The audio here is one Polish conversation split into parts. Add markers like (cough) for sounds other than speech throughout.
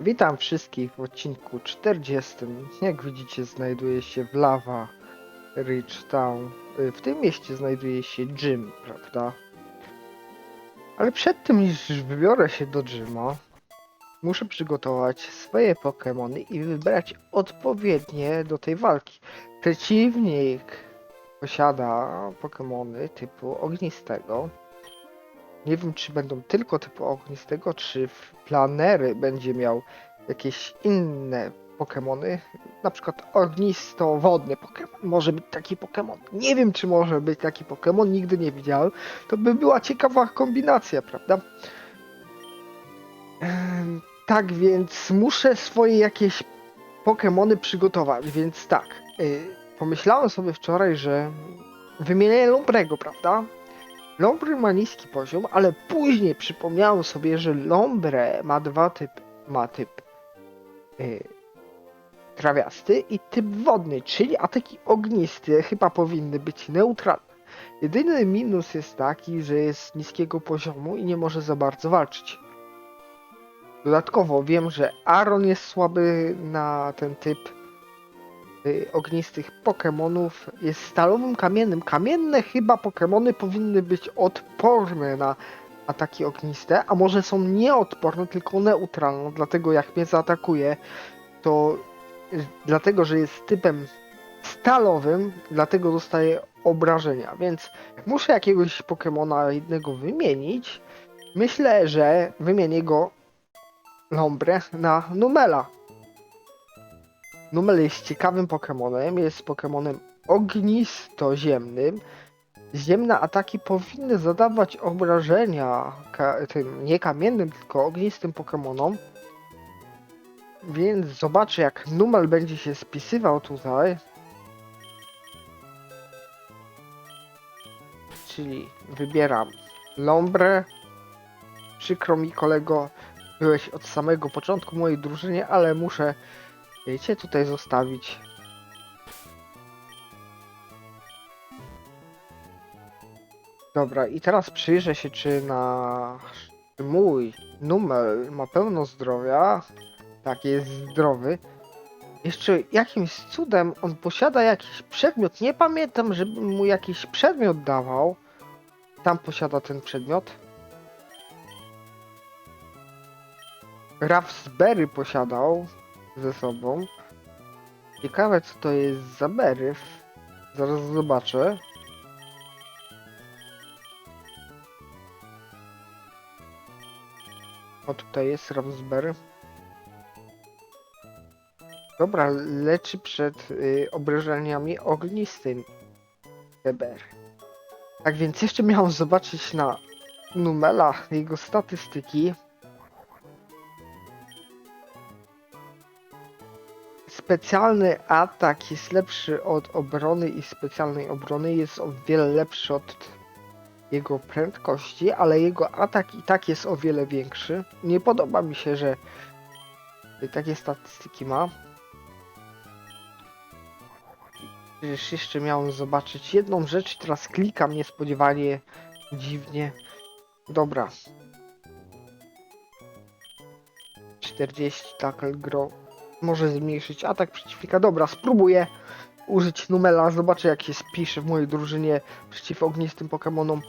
Witam wszystkich w odcinku 40. Jak widzicie, znajduję się w Lava Ridge Town. Y, W tym mieście znajduje się gym, prawda? Ale przed tym, niż wybiorę się do gyma, muszę przygotować swoje Pokémony i wybrać odpowiednie do tej walki. Przeciwnik posiada Pokémony typu ognistego. Nie wiem, czy będą tylko typu ognistego, czy w planery będzie miał jakieś inne Pokémony. Na przykład ognisto-wodny Pokémon. Może być taki Pokémon. Nie wiem, czy może być taki Pokémon, nigdy nie widziałem. To by była ciekawa kombinacja, prawda? Tak więc muszę swoje jakieś Pokémony przygotować, więc tak. y, pomyślałem sobie wczoraj, że wymienię Lombrego, prawda? Lombre ma niski poziom, ale później przypomniałem sobie, że Lombre ma dwa typy. Ma typ y, trawiasty i typ wodny, czyli ataki ognisty chyba powinny być neutralne. Jedyny minus jest taki, że jest niskiego poziomu i nie może za bardzo walczyć. Dodatkowo wiem, że Aaron jest słaby na ten typ ognistych Pokemonów. Jest stalowym kamiennym. Kamienne chyba Pokemony powinny być odporne na ataki ogniste, a może są nieodporne, tylko neutralne. Dlatego jak mnie zaatakuje, to y, dlatego, że jest typem stalowym, dlatego dostaje obrażenia. Więc muszę jakiegoś Pokemona jednego wymienić. Myślę, że wymienię go Lombre na Numela. Numel jest ciekawym Pokemonem, jest Pokemonem ognisto-ziemnym. Ziemne ataki powinny zadawać obrażenia tym nie kamiennym, tylko ognistym Pokemonom. Więc zobaczę jak Numel będzie się spisywał tutaj. Czyli wybieram Lombre. Przykro mi kolego, byłeś od samego początku mojej drużynie, ale muszę cię tutaj zostawić. Dobra, i teraz przyjrzę się, czy nasz czy mój numer ma pełno zdrowia. Tak, jest zdrowy. Jeszcze jakimś cudem on posiada jakiś przedmiot. Nie pamiętam, żeby mu jakiś przedmiot dawał. Tam posiada ten przedmiot. Raspberry posiadał ze sobą. Ciekawe co to jest za berry. Zaraz zobaczę. O tutaj jest Raspberry. Dobra, leczy przed y, obrażeniami ognistymi. Beber. Tak więc jeszcze miałem zobaczyć na Numela jego statystyki. Specjalny atak jest lepszy od obrony i specjalnej obrony jest o wiele lepszy od jego prędkości, ale jego atak i tak jest o wiele większy. Nie podoba mi się, że takie statystyki ma. Przecież jeszcze miałem zobaczyć jedną rzecz teraz klikam niespodziewanie, dziwnie. Dobra. 40 tackle grow. Może zmniejszyć atak przeciwnika. Dobra, spróbuję użyć Numela. Zobaczę jak się spisze w mojej drużynie przeciw ognistym Pokemonom.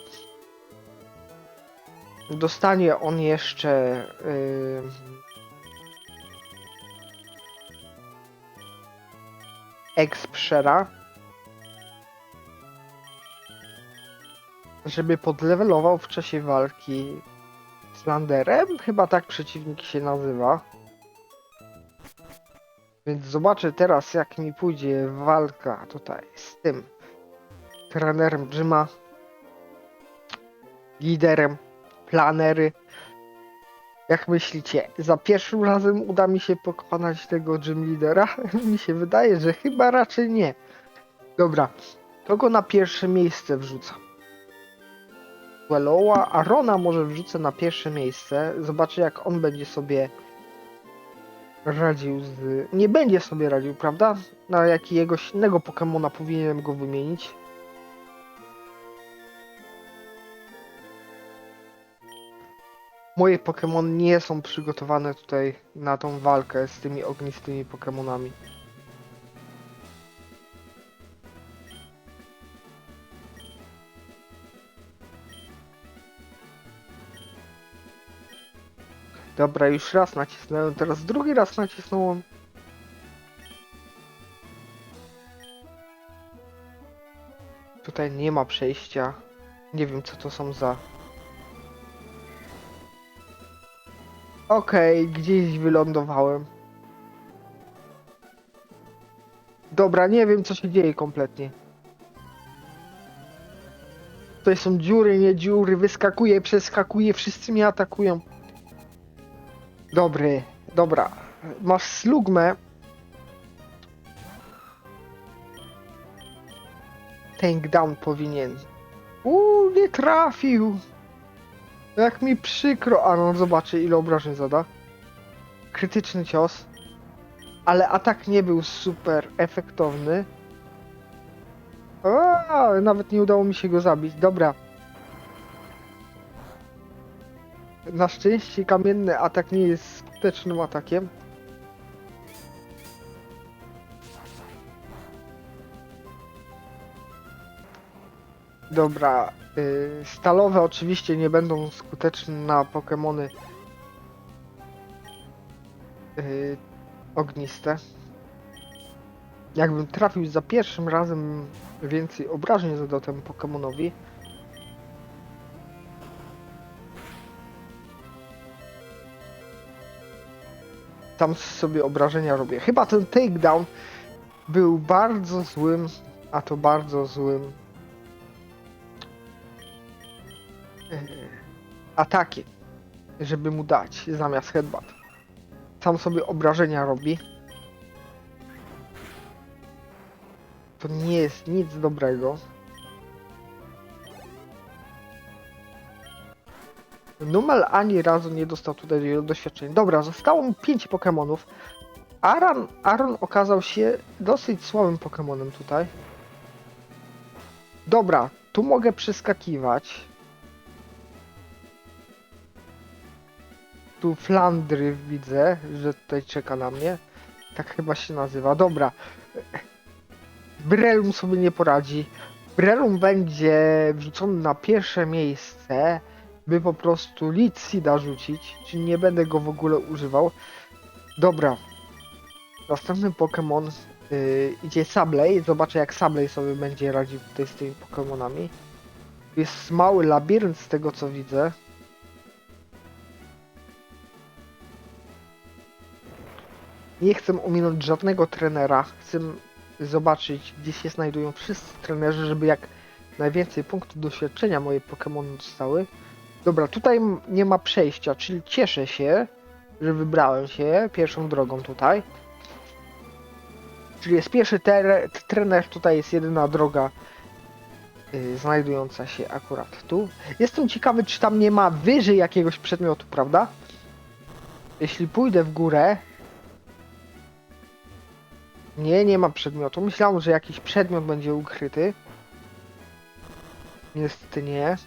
Dostanie on jeszcze... Yy... Żeby podlevelował w czasie walki z Landerem. Chyba tak przeciwnik się nazywa. Więc zobaczę teraz jak mi pójdzie walka tutaj z tym trenerem Jima, liderem planery. Jak myślicie, za pierwszym razem uda mi się pokonać tego gym lidera? (laughs) mi się wydaje, że chyba raczej nie. Dobra, kogo na pierwsze miejsce wrzucam? Wellowa, Arona może wrzucę na pierwsze miejsce. Zobaczę jak on będzie sobie radził z... Nie będzie sobie radził, prawda? Na jakiegoś innego Pokemona powinienem go wymienić. moje Pokémon nie są przygotowane tutaj na tą walkę z tymi ognistymi Pokémonami. Dobra, już raz nacisnąłem, teraz drugi raz nacisnąłem. Tutaj nie ma przejścia. Nie wiem co to są za... Okej, gdzieś wylądowałem. Dobra, nie wiem co się dzieje kompletnie. Tutaj są dziury, nie dziury, wyskakuje, przeskakuje, wszyscy mnie atakują. Dobry, dobra. Masz slugmę. Tank down powinien. Uuu, nie trafił. Jak mi przykro. A no, zobaczy ile obrażeń zada. Krytyczny cios. Ale atak nie był super efektowny. A, nawet nie udało mi się go zabić. Dobra. Na szczęście kamienny atak nie jest skutecznym atakiem. Dobra, y, stalowe oczywiście nie będą skuteczne na Pokémony y, ogniste. Jakbym trafił za pierwszym razem więcej obrażeń zadał temu Pokémonowi. Tam sobie obrażenia robię. Chyba ten takedown był bardzo złym, a to bardzo złym e, atakiem, żeby mu dać zamiast headbutt. Sam sobie obrażenia robi. To nie jest nic dobrego. Numel ani razu nie dostał tutaj doświadczeń. Dobra, zostało mu 5 Pokémonów. Aran, Aaron okazał się dosyć słabym Pokémonem tutaj. Dobra, tu mogę przeskakiwać. Tu Flandry widzę, że tutaj czeka na mnie. Tak chyba się nazywa. Dobra. Brelum sobie nie poradzi. Brelum będzie wrzucony na pierwsze miejsce, by po prostu Licida rzucić, czyli nie będę go w ogóle używał. Dobra. Następny Pokémon yy, idzie Sablej. Zobaczę jak Sablej sobie będzie radził tutaj z tymi Pokémonami. Jest mały labirynt z tego co widzę. Nie chcę ominąć żadnego trenera. Chcę zobaczyć, gdzie się znajdują wszyscy trenerzy, żeby jak najwięcej punktów doświadczenia moje Pokémony dostały. Dobra, tutaj nie ma przejścia, czyli cieszę się, że wybrałem się pierwszą drogą tutaj. Czyli jest pierwszy ter- trener, tutaj jest jedyna droga yy, znajdująca się akurat tu. Jestem ciekawy, czy tam nie ma wyżej jakiegoś przedmiotu, prawda? Jeśli pójdę w górę, nie, nie ma przedmiotu. Myślałem, że jakiś przedmiot będzie ukryty. Niestety nie.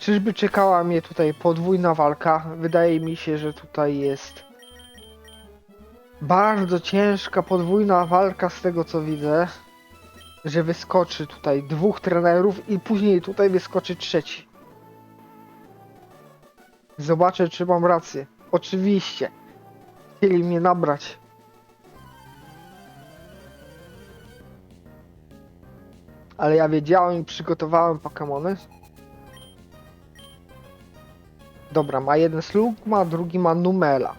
Czyżby czekała mnie tutaj podwójna walka? Wydaje mi się, że tutaj jest bardzo ciężka podwójna walka z tego co widzę. Że wyskoczy tutaj dwóch trenerów i później tutaj wyskoczy trzeci. Zobaczę, czy mam rację. Oczywiście. Chcieli mnie nabrać. Ale ja wiedziałem i przygotowałem Pokémony. Dobra, ma jeden Slugma, drugi ma Numela.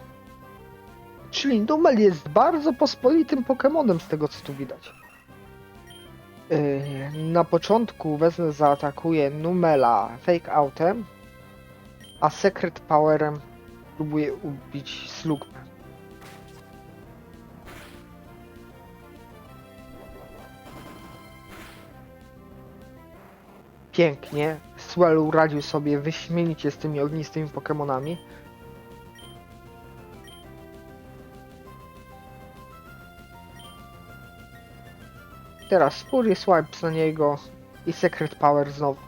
Czyli Numel jest bardzo pospolitym Pokémonem z tego co tu widać. Yy, na początku wezmę zaatakuję Numela Fake Outem, a Secret Powerem próbuję ubić Slugmę. Pięknie. Swellu radził sobie wyśmienicie z tymi ognistymi Pokémonami. Teraz Fury Swipes na niego i Secret Power znowu.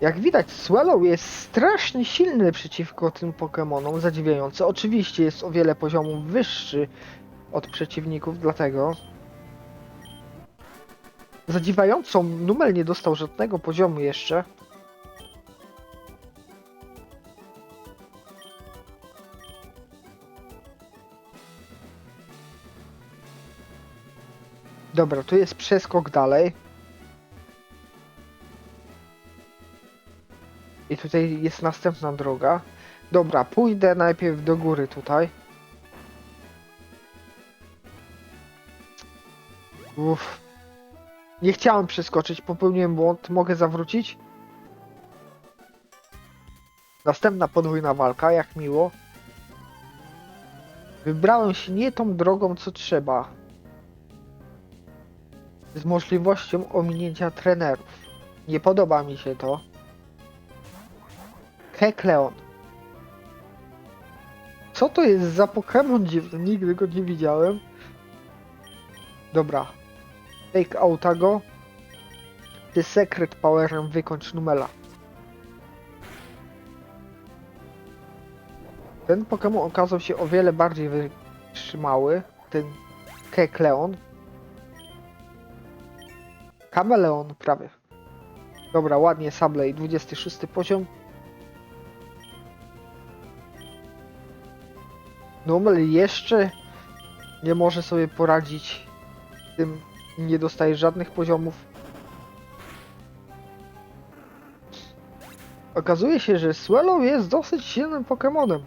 Jak widać, Swallow jest strasznie silny przeciwko tym Pokémonom, zadziwiające. Oczywiście jest o wiele poziomów wyższy od przeciwników, dlatego... Zadziwiająco, Numel nie dostał żadnego poziomu jeszcze. Dobra, tu jest przeskok dalej. I tutaj jest następna droga. Dobra, pójdę najpierw do góry tutaj. Uff. Nie chciałem przeskoczyć, popełniłem błąd. Mogę zawrócić? Następna podwójna walka, jak miło. Wybrałem się nie tą drogą, co trzeba. Z możliwością ominięcia trenerów. Nie podoba mi się to. Kekleon. Co to jest za Pokémon dziwny? Nigdy go nie widziałem. Dobra. Take outa go. Ty Secret Powerem wykończ Numela. Ten Pokémon okazał się o wiele bardziej wytrzymały. Ten Kekleon. Kameleon prawie. Dobra, ładnie Sablej, 26 poziom. Numel jeszcze nie może sobie poradzić z tym, nie dostaje żadnych poziomów. Okazuje się, że Swallow jest dosyć silnym Pokemonem.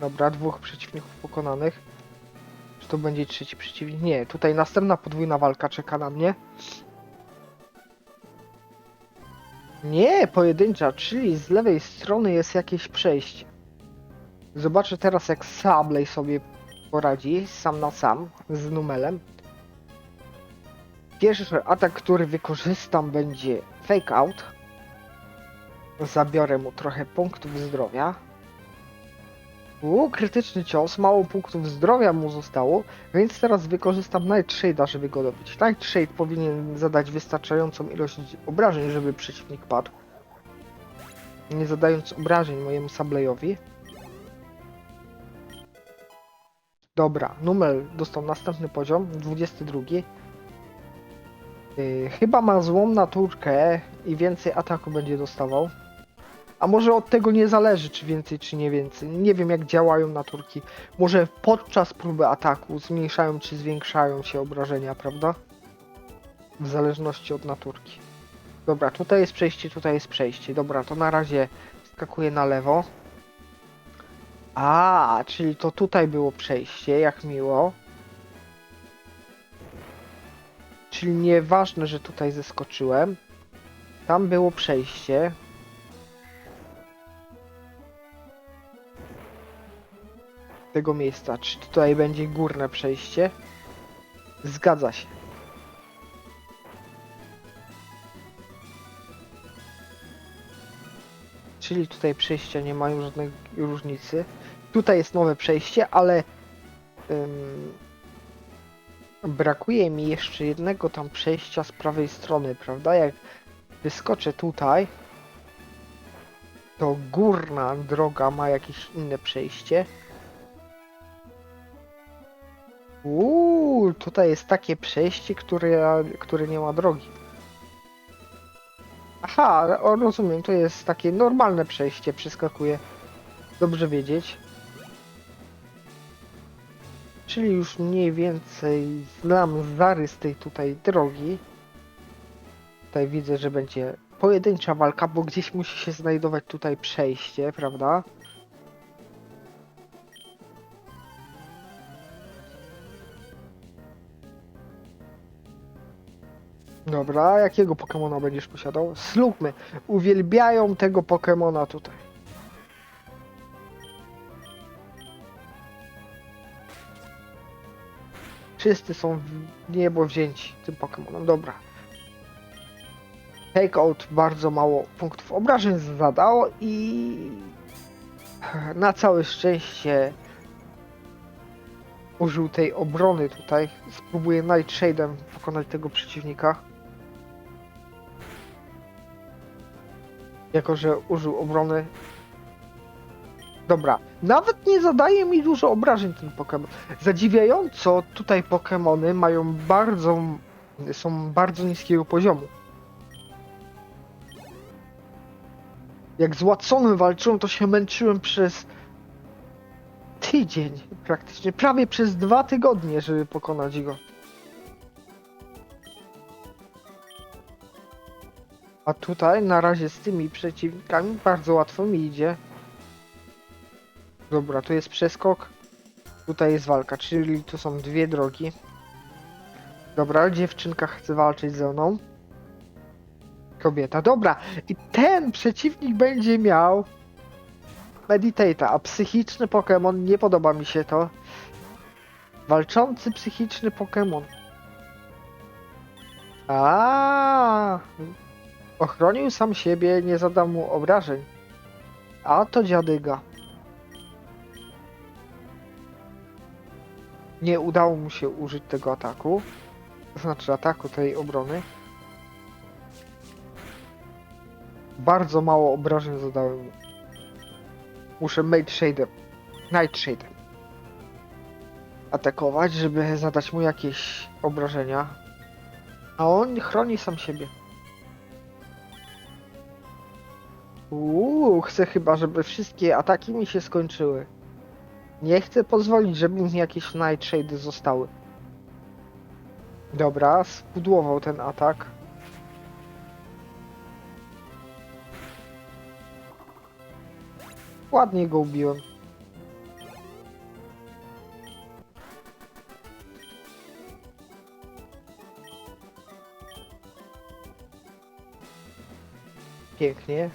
Dobra, dwóch przeciwników pokonanych. Czy to będzie trzeci przeciwnik? Nie, tutaj następna podwójna walka czeka na mnie. Nie, pojedyncza, czyli z lewej strony jest jakieś przejście. Zobaczę teraz jak Sabley sobie poradzi sam na sam z Numelem. Pierwszy atak, który wykorzystam będzie Fake Out. Zabiorę mu trochę punktów zdrowia. Uuu, krytyczny cios, mało punktów zdrowia mu zostało, więc teraz wykorzystam Night Shade'a, żeby go dobić. Night Shade powinien zadać wystarczającą ilość obrażeń, żeby przeciwnik padł. Nie zadając obrażeń mojemu Sableyowi. Dobra, Numel dostał następny poziom, 22. Yy, chyba ma złą naturkę i więcej ataku będzie dostawał. A może od tego nie zależy, czy więcej, czy nie więcej. Nie wiem, jak działają naturki. Może podczas próby ataku zmniejszają, czy zwiększają się obrażenia, prawda? W zależności od naturki. Dobra, tutaj jest przejście, tutaj jest przejście. Dobra, to na razie skakuję na lewo. A, czyli to tutaj było przejście, jak miło. Czyli nieważne, że tutaj zeskoczyłem. Tam było przejście. Tego miejsca. Czy tutaj będzie górne przejście? Zgadza się. Czyli tutaj przejścia nie mają żadnej różnicy. Tutaj jest nowe przejście, ale ym, brakuje mi jeszcze jednego tam przejścia z prawej strony, prawda? Jak wyskoczę tutaj, to górna droga ma jakieś inne przejście. Uuu, tutaj jest takie przejście, które, które nie ma drogi. Aha, o, rozumiem, to jest takie normalne przejście, przeskakuje. Dobrze wiedzieć. Czyli już mniej więcej znam zarys tej tutaj drogi. Tutaj widzę, że będzie pojedyncza walka, bo gdzieś musi się znajdować tutaj przejście, prawda? Dobra, jakiego Pokemona będziesz posiadał? Slugmy. Uwielbiają tego Pokemona tutaj. Wszyscy są w niebo wzięci tym Pokemonem. Dobra. Takeout bardzo mało punktów obrażeń zadało i... na całe szczęście użył tej obrony tutaj. Spróbuję Nightshade'em pokonać tego przeciwnika. Jako, że użył obrony. Dobra, nawet nie zadaje mi dużo obrażeń ten Pokémon. Zadziwiająco tutaj Pokémony mają bardzo, są bardzo niskiego poziomu. Jak z Watsonem walczyłem, to się męczyłem przez tydzień praktycznie, prawie przez dwa tygodnie, żeby pokonać go. A tutaj na razie z tymi przeciwnikami bardzo łatwo mi idzie. Dobra, tu jest przeskok. Tutaj jest walka, czyli tu są dwie drogi. Dobra, dziewczynka chce walczyć ze mną. Kobieta, dobra. I ten przeciwnik będzie miał Meditate'a, a psychiczny Pokémon, nie podoba mi się to. Walczący psychiczny Pokémon. A, Ochronił sam siebie, nie zadał mu obrażeń. A to dziadyga. Nie udało mu się użyć tego ataku. To znaczy ataku tej obrony. Bardzo mało obrażeń zadałem mu. Muszę Mage Shader. Nightshade. Atakować, żeby zadać mu jakieś obrażenia. A on chroni sam siebie. Uuu, chcę chyba, żeby wszystkie ataki mi się skończyły. Nie chcę pozwolić, żeby mi jakieś Nightshade zostały. Dobra, spudłował ten atak. Ładnie go ubiłem. Pięknie.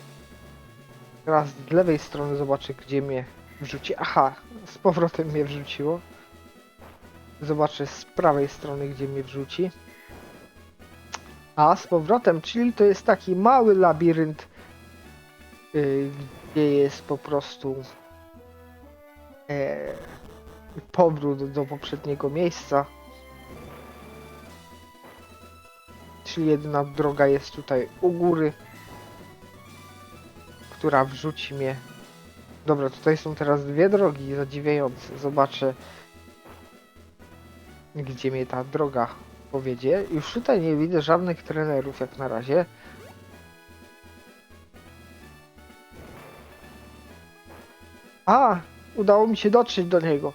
Teraz z lewej strony zobaczę, gdzie mnie wrzuci. Aha, z powrotem mnie wrzuciło. Zobaczę z prawej strony, gdzie mnie wrzuci. A, z powrotem, czyli to jest taki mały labirynt, yy, gdzie jest po prostu e, powrót do poprzedniego miejsca. Czyli jedyna droga jest tutaj u góry, która wrzuci mnie. Dobra, tutaj są teraz dwie drogi zadziwiające. Zobaczę, gdzie mnie ta droga powiedzie. Już tutaj nie widzę żadnych trenerów jak na razie. A, udało mi się dotrzeć do niego.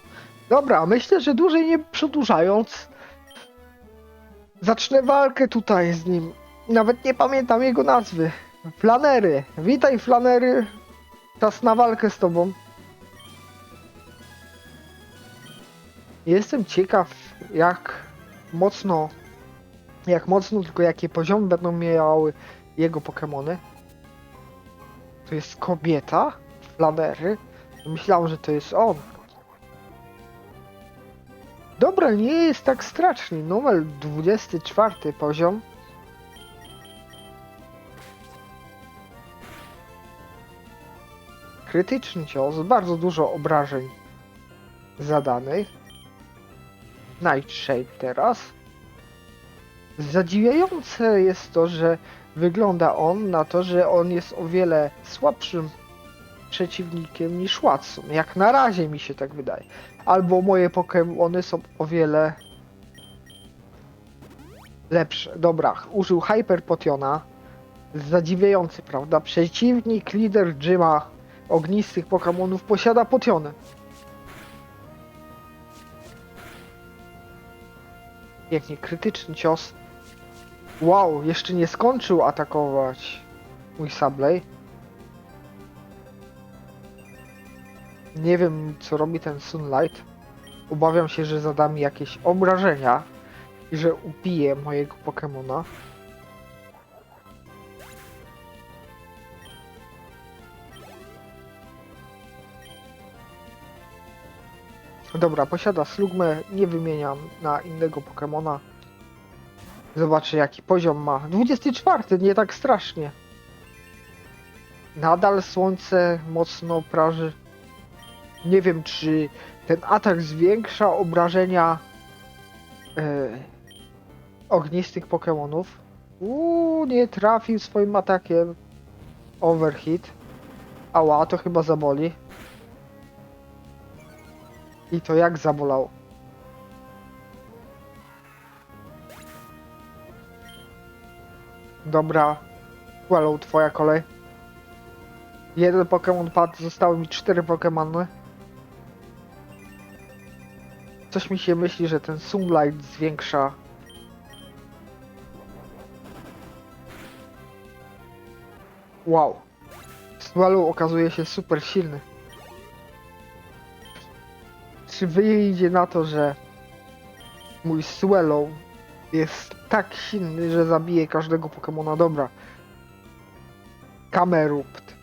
Dobra, myślę, że dłużej nie przedłużając, zacznę walkę tutaj z nim. Nawet nie pamiętam jego nazwy. Flanery. Witaj, Flanery. Czas na walkę z tobą. Jestem ciekaw, jak mocno, jak mocno, tylko jakie poziomy będą miały jego Pokémony. To jest kobieta, Flanery. Myślałem, że to jest on. Dobra, nie jest tak strasznie. Numer 24 poziom. Krytyczny cios, bardzo dużo obrażeń zadanych. Nightshade teraz. Zadziwiające jest to, że wygląda on na to, że on jest o wiele słabszym przeciwnikiem niż Watson. Jak na razie mi się tak wydaje. Albo moje Pokémony są o wiele lepsze. Dobra, użył Hyper Potiona. Zadziwiający, prawda? Przeciwnik, lider Jima ognistych Pokémonów posiada Potionę. Pięknie, krytyczny cios. Wow, jeszcze nie skończył atakować mój Sablej. Nie wiem, co robi ten Sunlight. Obawiam się, że zada mi jakieś obrażenia i że ubije mojego Pokemona. Dobra, posiada slugmę, nie wymieniam na innego Pokemona. Zobaczę jaki poziom ma. 24, nie tak strasznie. Nadal słońce mocno praży. Nie wiem, czy ten atak zwiększa obrażenia e, ognistych Pokémonów. Uuu, nie trafił swoim atakiem. Overhit. Ała, to chyba zaboli. I to jak zabolało. Dobra. Wallow, twoja kolej. Jeden Pokémon padł, zostały mi cztery Pokémony. Coś mi się myśli, że ten Sunlight zwiększa. Wow. Swallow okazuje się super silny. Czy wyjdzie na to, że mój Swallow jest tak silny, że zabije każdego Pokemona dobra. Kamerupt.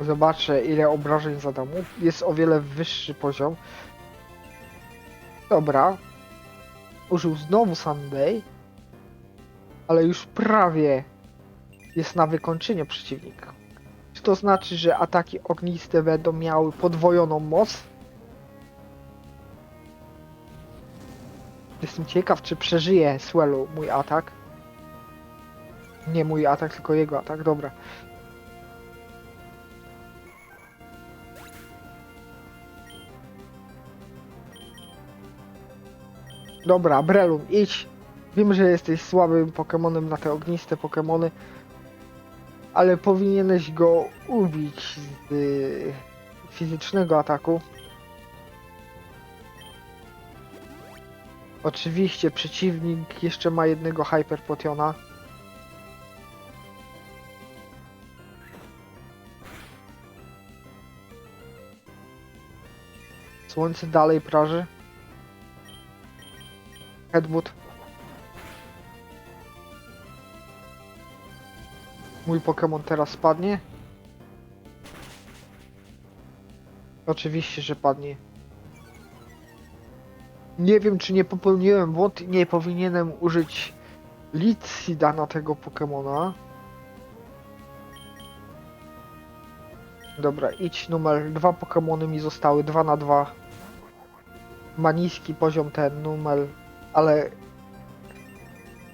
Zobaczę ile obrażeń zada mu. Jest o wiele wyższy poziom. Dobra. Użył znowu Sunday. Ale już prawie jest na wykończenie przeciwnika. Czy to znaczy, że ataki ogniste będą miały podwojoną moc? Jestem ciekaw, czy przeżyje Swellow mój atak. Nie mój atak, tylko jego atak, dobra. Dobra, Brelum, idź. Wiem, że jesteś słabym Pokemonem na te ogniste Pokemony, ale powinieneś go ubić z y, fizycznego ataku. Oczywiście przeciwnik jeszcze ma jednego Hyper Potiona. Słońce dalej praży. Headwood. Mój Pokémon teraz spadnie. Oczywiście, że padnie. Nie wiem, czy nie popełniłem błąd i nie powinienem użyć Leedsida na tego Pokemona. Dobra, idź numer. Dwa Pokemony mi zostały, 2 na 2. Ma niski poziom ten numer, ale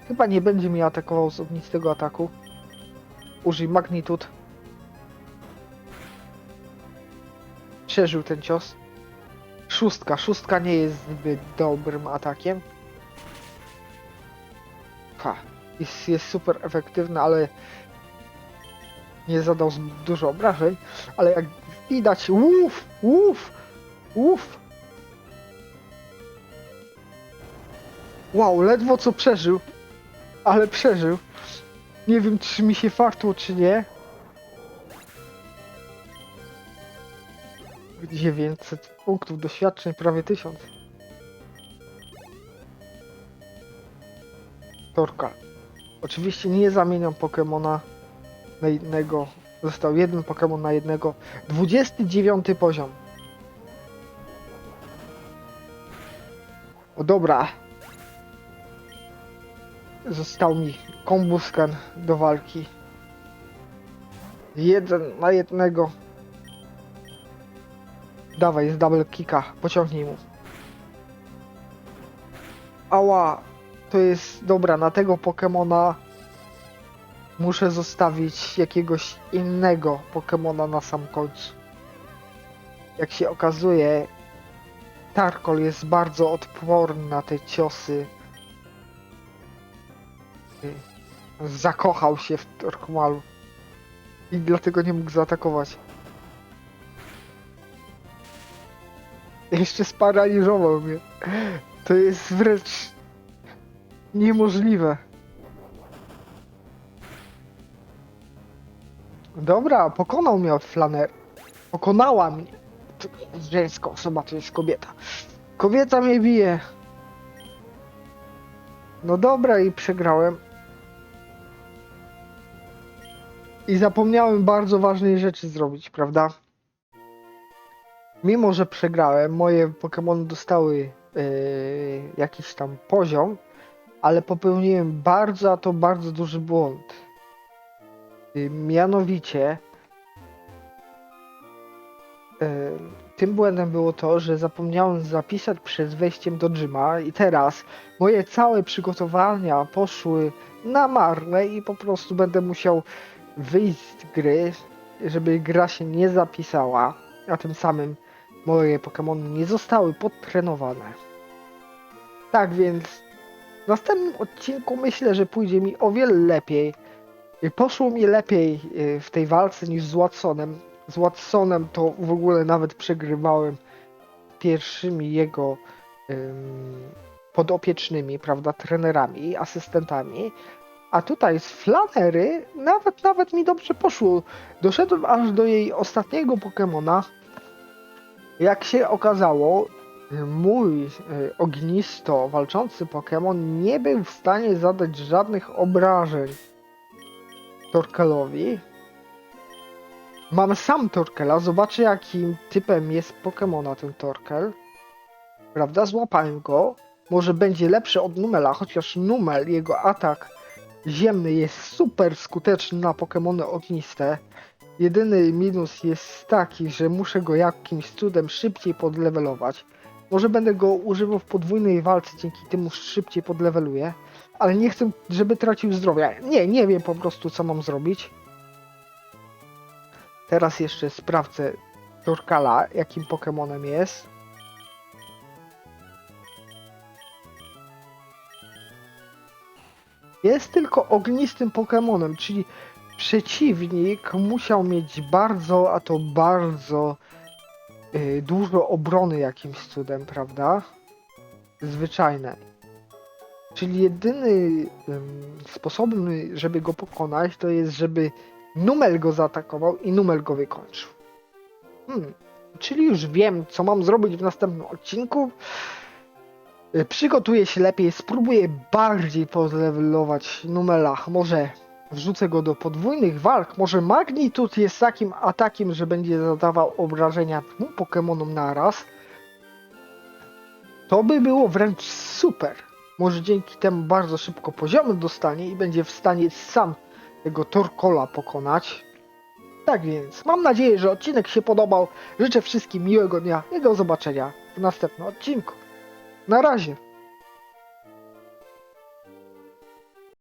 chyba nie będzie mi atakował z ognistego ataku. Użyj Magnitud. Przeżył ten cios. Szóstka. Szóstka nie jest zbyt dobrym atakiem. Ha. Jest, jest super efektywna, ale nie zadał dużo obrażeń. Ale jak widać, łów, łów, łów. Wow, ledwo co przeżył. Ale przeżył. Nie wiem, czy mi się fartło, czy nie. 900 punktów doświadczeń, prawie 1000. Torka. Oczywiście nie zamieniam Pokemona na jednego. Został jeden Pokemon na jednego. 29 poziom. O dobra. Został mi kombuskan do walki. Jeden na jednego. Dawaj, z double kicka, pociągnij mu. Ała, to jest dobra, na tego Pokemona muszę zostawić jakiegoś innego Pokemona na sam końcu. Jak się okazuje, Tarkol jest bardzo odporny na te ciosy. Zakochał się w Torkmalu i dlatego nie mógł zaatakować. Jeszcze sparaliżował mnie. To jest wręcz niemożliwe. Dobra, pokonał mnie od flaner. Pokonała mnie. To jest żeńska osoba, to jest kobieta. Kobieta mnie bije. No dobra i przegrałem. I zapomniałem bardzo ważnej rzeczy zrobić, prawda? Mimo, że przegrałem, moje Pokémony dostały yy, jakiś tam poziom, ale popełniłem bardzo, a to bardzo duży błąd. Yy, mianowicie tym błędem było to, że zapomniałem zapisać przed wejściem do gyma i teraz moje całe przygotowania poszły na marne i po prostu będę musiał wyjść z gry, żeby gra się nie zapisała, a tym samym moje Pokémony nie zostały podtrenowane. Tak więc w następnym odcinku myślę, że pójdzie mi o wiele lepiej. Y, Poszło mi lepiej y, w tej walce niż z Watsonem. Z Watsonem to w ogóle nawet przegrywałem pierwszymi jego ym, podopiecznymi, prawda, trenerami asystentami. A tutaj z Flanery nawet, nawet mi dobrze poszło. Doszedłem aż do jej ostatniego Pokemona. Jak się okazało, mój y, ognisto walczący Pokémon nie był w stanie zadać żadnych obrażeń Torkelowi. Mam sam Torkela, zobaczę jakim typem jest Pokémona ten Torkel. Prawda? Złapałem go. Może będzie lepszy od Numela, chociaż Numel, jego atak ziemny jest super skuteczny na Pokémony ogniste. Jedyny minus jest taki, że muszę go jakimś cudem szybciej podlevelować. Może będę go używał w podwójnej walce, dzięki temu szybciej podleveluję. Ale nie chcę, żeby tracił zdrowia. Nie, nie wiem po prostu co mam zrobić. Teraz jeszcze sprawdzę Torkala, jakim Pokemonem jest. Jest tylko ognistym Pokemonem, czyli przeciwnik musiał mieć bardzo, a to bardzo yy, dużo obrony jakimś cudem, prawda? Zwyczajne. Czyli jedyny ym, sposobem, żeby go pokonać, to jest, żeby Numel go zaatakował i Numel go wykończył. Hmm. Czyli już wiem, co mam zrobić w następnym odcinku. Y, Przygotuję się lepiej, spróbuję bardziej podlevelować Numela. Może wrzucę go do podwójnych walk. Może Magnitud jest takim atakiem, że będzie zadawał obrażenia dwóm Pokemonom naraz. To by było wręcz super. Może dzięki temu bardzo szybko poziomy dostanie i będzie w stanie sam tego Torkola pokonać. Tak więc, mam nadzieję, że odcinek się podobał. Życzę wszystkim miłego dnia i do zobaczenia w następnym odcinku. Na razie.